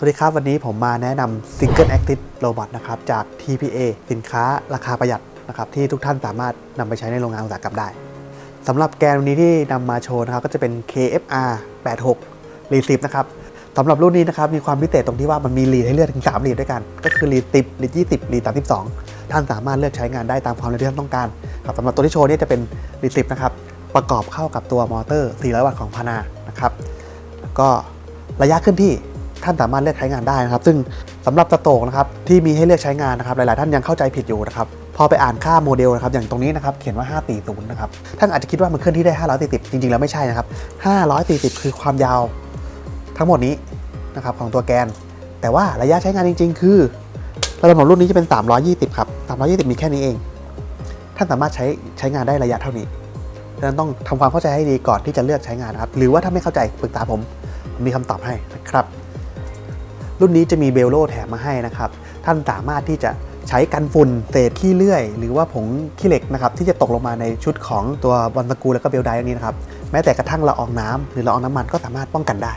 สวัสดีครับ วันนี้ผมมาแนะนำ Single Active Robot นะครับจาก TPA สินค้าราคาประหยัดนะครับที่ทุกท่านสามารถนำไปใช้ในโรงงานอุตสาหกรรมได้สำหรับแกนวันนี้ที่นำมาโชว์นะครับก็จะเป็น KFR 86รีซิฟนะครับสำหรับรุ่นนี้นะครับมีความพิเศษตรงที่ว่ามันมีรีดให้เลือกถึง 3 รีดด้วยกัน ก็คือรีด10รีด20รีด32ท่านสามารถเลือกใช้งานได้ตามความเร็วที่ท่านต้องการครับสำหรับตัวที่โชว์นี่จะเป็นรีด10นะครับประกอบเข้ากับตัวมอเตอร์400วัตต์ของพานานะครับแล้วก็ระยะขึ้นที่ ท่านสามารถเลือกใช้งานได้นะครับ ซึ่งสำหรับสโตกนะครับที่มีให้เลือกใช้งานนะครับ หลาย ๆ ท่านยังเข้าใจผิดอยู่นะครับพอไปอ่านค่าโมเดลนะครับอย่างตรงนี้นะครับเขียนว่า 540 นะครับท่านอาจจะคิดว่ามันเคลื่อนที่ได้ 540 จริง ๆ แล้วไม่ใช่นะครับ 540 คือความยาวทั้งหมดนี้นะครับของตัวแกน แต่ว่าระยะใช้งานจริง ๆ คือระดับของรุ่นนี้จะเป็น 320 ครับ 320 มีแค่นี้เอง ท่านสามารถใช้ใช้งานได้ระยะเท่านี้ดังนั้นต้องทำความเข้าใจให้ดีก่อนที่จะเลือกใช้งานนะครับ หรือว่าถ้าไม่เข้าใจปรึกษาผม ผมมีคำตอบให้นะครับ รุ่นนี้จะมีเบลโลแถมมาให้นะครับ ท่านสามารถที่จะใช้กันฝุ่นเศษขี้เลื่อย หรือว่าผงขี้เหล็กนะครับที่จะตกลงมาในชุดของตัวบอลสกรูแล้วก็เบลไดอันนี้นะครับแม้แต่กระทั่งละอองน้ำหรือละอองน้ำมันก็สามารถป้องกันได้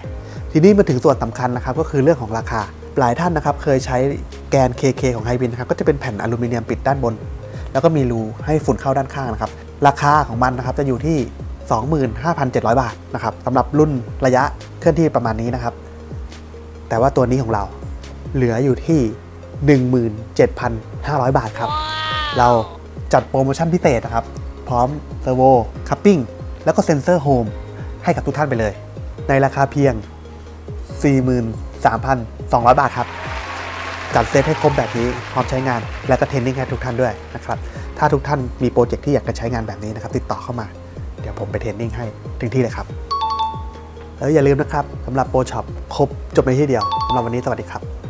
ทีนี้มาถึงส่วนสำคัญนะครับก็คือเรื่องของราคา หลายท่านนะครับเคยใช้แกน KK ของไฮบินนะครับก็จะเป็นแผ่นอลูมิเนียมปิดด้านบน แล้วก็มีรูให้ฝุ่นเข้าด้านข้างนะครับราคาของมันนะครับจะอยู่ที่ 25,700 บาทนะครับสำหรับรุ่นระยะเคลื่อนที่ประมาณนี้นะครับ แต่ว่าตัวนี้ของเราเหลืออยู่ที่ 17,500 บาทครับ เราจัดโปรโมชั่นพิเศษนะครับ พร้อมเซอร์โวคัพปิ้งแล้วก็เซ็นเซอร์โฮมให้กับทุกท่านไปเลย ในราคาเพียง 43,200 บาทครับ จัดเซตให้ครบแบบนี้พร้อมใช้งานและก็เทรนนิ่งให้ทุกท่านด้วยนะครับ ถ้าทุกท่านมีโปรเจกต์ที่อยากจะใช้งานแบบนี้นะครับ ติดต่อเข้ามา เดี๋ยวผมไปเทรนนิ่งให้ถึงที่เลยครับ แล้วอย่าลืมนะครับสำหรับโปรช็อปครบจบในที่เดียวสำหรับวันนี้สวัสดีครับ